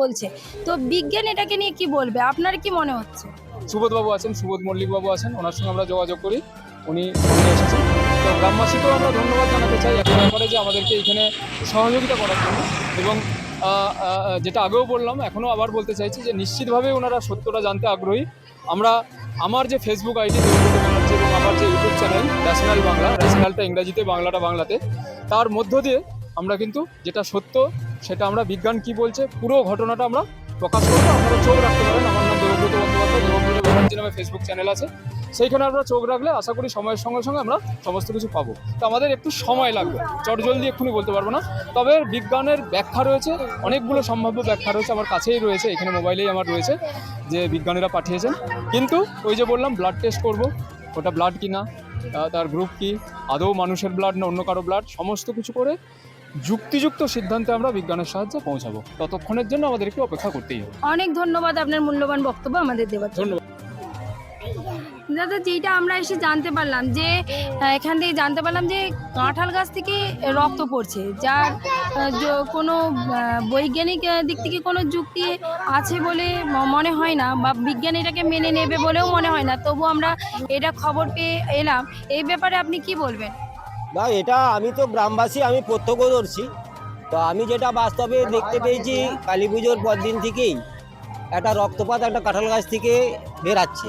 বলছে। তো বিজ্ঞান এটাকে নিয়ে কি বলবে? আপনার কি মনে হচ্ছে? সুবোধবাবু আছেন, সুবোধ মল্লিকবাবু আছেন, ওনার সঙ্গে আমরা যোগাযোগ করি। উনি এসেছেন। তো গ্রামবাসীকেও আমরা ধন্যবাদ জানাতে চাই একটা ব্যাপারে যে আমাদেরকে এখানে সহযোগিতা করার জন্য। এবং যেটা আগেও বললাম, এখনও আবার বলতে চাইছি যে নিশ্চিতভাবে ওনারা সত্যটা জানতে আগ্রহী। আমরা, আমার যে ফেসবুক আইডি ব্যানার্জি এবং আমার যে ইউটিউব চ্যানেল ন্যাশনাল বাংলা ন্যাশনালটা ইংরাজিতে, বাংলাটা বাংলাতে, তার মধ্য দিয়ে আমরা কিন্তু যেটা সত্য সেটা আমরা বিজ্ঞান কি বলছে? পুরো ঘটনাটা আমরা প্রকাশ করব। আপনারা চোখ রাখতে পারেন। আমার নাম দেবব্রত বন্দ্যোপাধ্যায়, দেবব্রত নামে ফেসবুক চ্যানেল আছে। সেইখানে আপনারা চোখ রাখলে আশা করি সময়ের সঙ্গে সঙ্গে আমরা সমস্ত কিছু পাবো। তো আমাদের একটু সময় লাগবে। চটজলদি এক্ষুনি বলতে পারব না। তবে বিজ্ঞানের ব্যাখ্যা রয়েছে। অনেকগুলো সম্ভাব্য ব্যাখ্যা রয়েছে আমার কাছেই রয়েছে। এখানে মোবাইলেই আমার রয়েছে যে বিজ্ঞানীরা পাঠিয়েছেন। কিন্তু ওই যে বললাম ব্লাড টেস্ট করব। ওটা ব্লাড কি না তার গ্রুপ কি? আদৌ মানুষের ব্লাড না অন্য কারও ব্লাড সমস্ত কিছু করে যুক্তিযুক্ত সিদ্ধান্তে আমরা বিজ্ঞানের সাহায্যে পৌঁছাবো। ততক্ষণের জন্য আমাদেরকে অপেক্ষা করতেই হবে। অনেক ধন্যবাদ আপনার মূল্যবান বক্তব্য আমাদের দেওয়ার জন্য। ধন্যবাদ। দাদা যেটা আমরা এসে জানতে পারলাম যে এখান থেকে জানতে পারলাম যে কাঁঠাল গাছ থেকে রক্ত পড়ছে যার কোনো বৈজ্ঞানিক দিক থেকে কোনো যুক্তি আছে বলে মনে হয় না বা বিজ্ঞান এটাকে মেনে নেবে বলেও মনে হয় না। তবু আমরা এটা খবর পেয়ে এলাম। এই ব্যাপারে আপনি কি বলবেন? না এটা আমি তো গ্রামবাসী আমি প্রত্যক্ষদর্শী। তো আমি যেটা বাস্তবে দেখতে পেয়েছি কালী পুজোর পর দিন থেকেই একটা রক্তপাত একটা কাঁঠাল গাছ থেকে বেরাচ্ছে।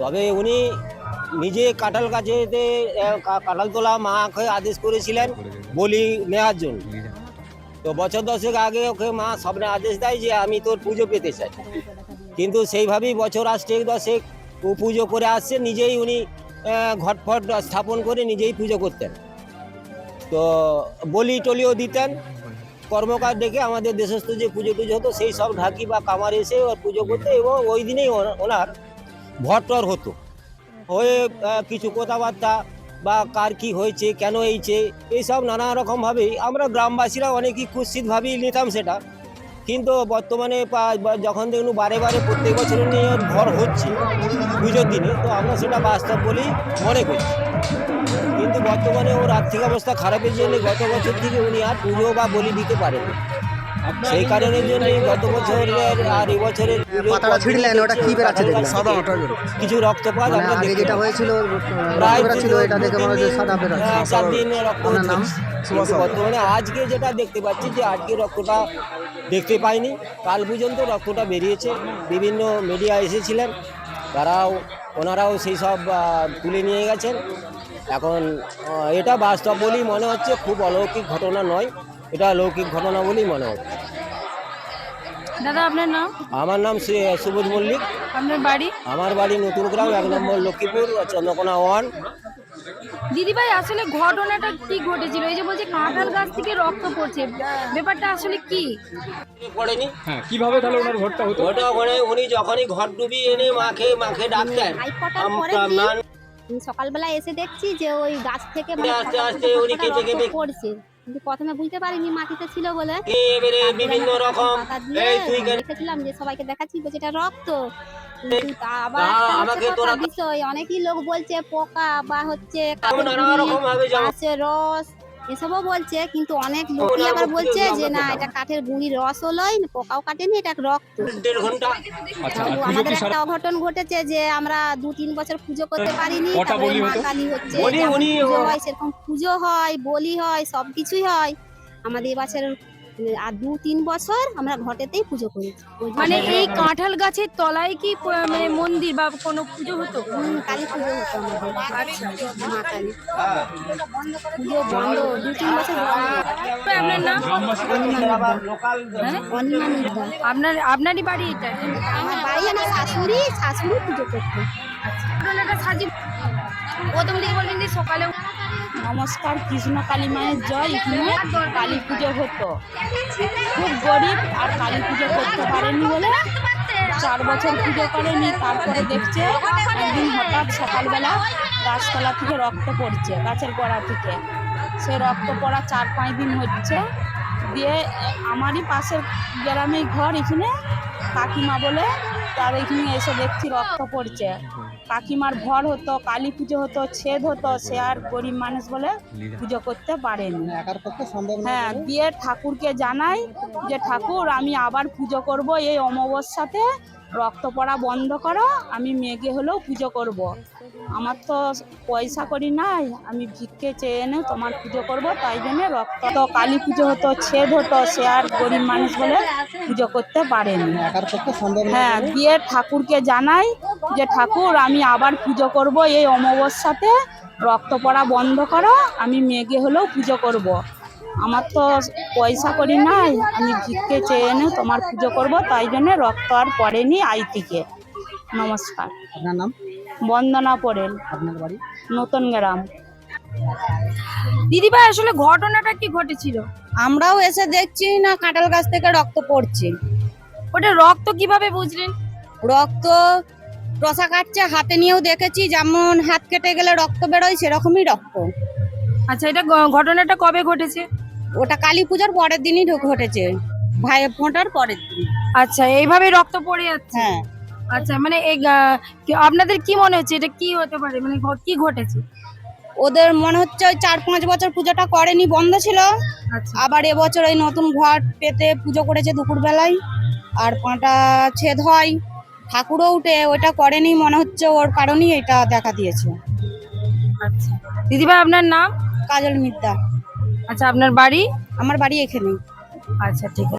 তবে উনি নিজে কাঁঠাল গাছেতে কাঁঠাল তোলা মাকে আদেশ করেছিলেন বলি নেওয়ার জন্য। তো বছর দশেক আগে ওকে মা স্বপ্নে আদেশ দেয় যে আমি তোর পুজো পেতে চাই। কিন্তু সেইভাবেই বছর আসছে দশেক ও পুজো করে আসছে নিজেই উনি আহ, ঘটফট স্থাপন করে নিজেই পুজো করতেন। তো বলি টলিও দিতেন। কর্মকার ডেকে আমাদের দেশস্থ যে পুজো টুজো হতো সেই সব ঢাকি বা কামার এসে ওর পুজো করতে এবং ওই দিনেই ওনা- ওনার ভট্টর হতো। হয়ে কিছু কথাবার্তা বা কার কি হয়েছে কেন হয়েছে এইসব নানা রকমভাবেই আমরা গ্রামবাসীরা অনেকই কুৎসিতভাবেই নিতাম সেটা। কিন্তু বর্তমানে যখন দেখুন বারে বারে প্রত্যেক বছর নিয়ে ঘর হচ্ছে পুজোর দিনে, তো আমরা সেটা বাস্তব বলেই মনে করছি কিন্তু বর্তমানে ওর আর্থিক অবস্থা খারাপের জন্য গত বছর থেকে উনি আর পুজো বা বলি দিতে পারেন সেই কারণের জন্য গত বছরের আর এবছরের পুজোর পাতাটা ছিঁড়লেন ওটা কি বেরাচ্ছে দেখলেন সাদা কিছু রক্তপাত মানে আমরা আগে যেটা হয়েছিল প্রায় ছিল এটা দেখে মনে হচ্ছে সাদা বেরাচ্ছে হ্যাঁ, দিন রক্ত নাম? বর্তমানে আজকে যেটা দেখতে পাচ্ছি যে আজকে রক্তটা দেখতে পাইনি। কাল পর্যন্ত রক্তটা বেরিয়েছে। বিভিন্ন মিডিয়া এসেছিলেন। তারাও ওনারাও সেই সব তুলে নিয়ে গেছেন। এখন এটা বাস্তব বলেই মনে হচ্ছে খুব অলৌকিক ঘটনা নয়। এটা লৌকিক ঘটনা বলেই মনে হচ্ছে। দাদা আপনার নাম? আমার নাম সুবোধ মল্লিক। আপনার বাড়ি? আমার বাড়ি নতুন গ্রাম এক নম্বর লক্ষ্মীপুর চন্দ্রকোনা ওয়ান। দিদিভাই আসলে ঘটনাটা কি ঘটেছিল? এই যে বলছে কাঁঠাল গাছ থেকে রক্ত পড়ছে। ব্যাপারটা আসলে কি? পড়েনি। হ্যাঁ কীভাবে তাহলে ওনার ভোটটা হতো? ওটা ওখানে উনি যখনই ঘর ডুবি এনে মাখে মাখে ডাকতেন মান সকালবেলা এসে দেখছি যে ওই গাছ থেকে মানে আস্তে আস্তে উনি কেটে কেটে- পড়ছে। কিন্তু প্রথমে বুঝতে পারিনি মাটিতে ছিল বলে। বিভিন্ন রকম এই তুই দেখেছিলাম যে সবাইকে দেখাচ্ছি বলছে এটা রক্ত। আবার অনেকই লোক বলছে পোকা বা হচ্ছে রস এসবও বলছে কিন্তু অনেক লোকই আবার বলছে যে না এটা কাঠের গুঁড়ি রস হলোই পোকাও কাটেনি এটা রক্ত। আচ্ছা আমাদের একটা অঘটন ঘটেছে যে আমরা দু তিন বছর পুজো করতে পারিনি হতো? কালী হচ্ছে পুজো হয় সেরকম পুজো হয় বলি হয় সব কিছুই হয়। আমাদের এবছর আর দু তিন বছর আমরা ঘটেতেই পুজো করেছি মানে এই কাঁঠাল গাছের তলায় কি মানে মন্দির বা কোনো পুজো হতো? কালী পুজো হতো আমাদের। মা কালী। পুজো বন্ধ দু তিন বছর বন্ধ। আপনার নাম? হ্যাঁ? আপনার আপনারই বাড়ি এটা? আমার বাড়ি আমার শাশুড়ি শাশুড়ি পুজো করতো প্রথম দিকে বললেন যে সকালে নমস্কার, কৃষ্ণ কালী মায়ের জয়। এখানে কালী পুজো হতো। খুব গরিব আর কালী পুজো করতে পারেনি বলে চার বছর পুজো করেনি, তারপরে দেখছে একদিন হঠাৎ সকালবেলা গাছতলা থেকে রক্ত পড়ছে, গাছের গোড়া থেকে। সে রক্ত পড়া চার পাঁচ দিন হচ্ছে। দিয়ে আমারই পাশের গ্রামেই ঘর এখানে কাকিমা বলে, তার এখানে এসে দেখছি রক্ত পড়ছে। কাকিমার ভর হতো কালী পুজো হতো ছেদ হতো সে আর গরিব মানুষ বলে পুজো করতে পারেনি। হ্যাঁ দিয়ে ঠাকুরকে জানাই যে ঠাকুর আমি আবার পুজো করব এই অমাবস্যাতে। রক্ত পড়া বন্ধ করো আমি মেঘে হলেও পুজো করব। আমার তো পয়সা করি নাই আমি ভিক্ষে চেয়ে এনে তোমার পুজো করব তাই জন্য রক্ত তো কালী পুজো হতো ছেদ হতো সে আর গরিব মানুষ বলে পুজো করতে পারেনি হ্যাঁ দিয়ে ঠাকুরকে জানাই যে ঠাকুর আমি আবার পুজো করব এই অমাবস্যাতে রক্ত পড়া বন্ধ করো আমি মেঘে হলেও পুজো করব। আমার তো পয়সা করি নাই আমি ভিক্ষে চেয়ে এনে তোমার পুজো করব তাই জন্য রক্ত আর পড়েনি আই থেকে নমস্কার। আপনার নাম? বন্দনা পড়েন আপনার বাড়ি? নতুন গ্রাম। দিদিভাই আসলে ঘটনাটা কি ঘটেছিল? আমরাও এসে দেখছি না কাঁঠাল গাছ থেকে রক্ত পড়ছে। ওটা রক্ত কীভাবে বুঝলেন? রক্ত রসা কাটছে হাতে নিয়েও দেখেছি যেমন হাত কেটে গেলে রক্ত বেরোয় সেরকমই রক্ত। আচ্ছা এটা ঘটনাটা কবে ঘটেছে? ওটা কালী পুজোর পরের দিনই ঘটেছে। ভাই ফোঁটার পরের দিন। আচ্ছা এইভাবে রক্ত পড়ে যাচ্ছে? হ্যাঁ। আচ্ছা মানে এই আপনাদের কি মনে হচ্ছে এটা কি হতে পারে? মানে কি ঘটেছে? ওদের মনে হচ্ছে ওই চার পাঁচ বছর পুজোটা করেনি বন্ধ ছিল। আচ্ছা। আবার এবছর ওই নতুন ঘর পেতে পুজো করেছে দুপুর বেলায় আর পাঁটা ছেদ হয় ঠাকুরও উঠে ওইটা করেনি মনে হচ্ছে ওর কারণেই এটা দেখা দিয়েছে। আচ্ছা। দিদিভাই আপনার নাম? কাজল মিদ্যা আচ্ছা আপনার বাড়ি? আমার বাড়ি এখানে আচ্ছা ঠিক আছে।